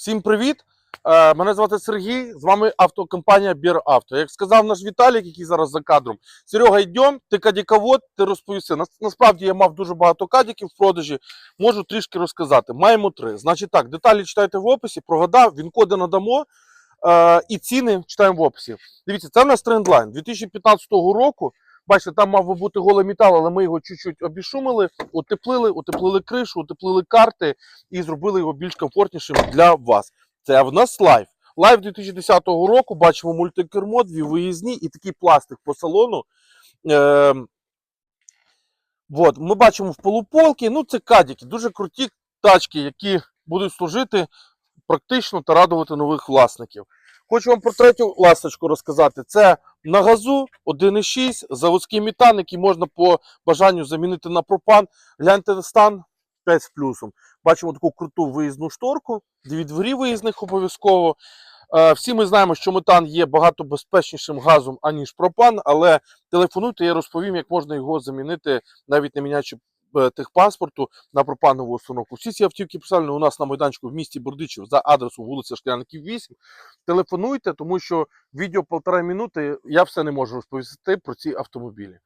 Всім привіт! Е, Мене звати Сергій. З вами автокомпанія Бір Авто. Як сказав наш Віталік, який зараз за кадром, Серега, йдем, ти кадіковод, ти розповісти. Нас- Насправді я мав дуже багато кадіків в продажі. Можу трішки розказати. Маємо три. Значить так, деталі читайте в описі, прогадав, він коди надамо. Е, і ціни читаємо в описі. Дивіться, це в нас трендлайн 2015 року. Бачите, там мав би бути голий метал, але ми його чуть-чуть обішумили, утеплили, утеплили кришу, утеплили карти і зробили його більш комфортнішим для вас. Це в нас лайв. Лайв 2010 року. Бачимо мультикермо, дві виїзні і такий пластик по салону. Е, от, ми бачимо в полуполки. Ну, це кадіки, дуже круті тачки, які будуть служити практично та радувати нових власників. Хочу вам про третю ласточку розказати. Це на газу 1,6, заводський метан, який можна по бажанню замінити на пропан. Гляньте стан 5 з плюсом. Бачимо таку круту виїзну шторку, дві двері виїзних обов'язково. Е, Всі ми знаємо, що метан є багато безпечнішим газом, аніж пропан, але телефонуйте, я розповім, як можна його замінити, навіть не міняючи техпаспорту на пропанову установку. Всі ці автівки представлені у нас на майданчику в місті Бордичів за адресом вулиця Шкляників 8. Телефонуйте, тому що відео полтора минути я все не можу розповісти про ці автомобілі.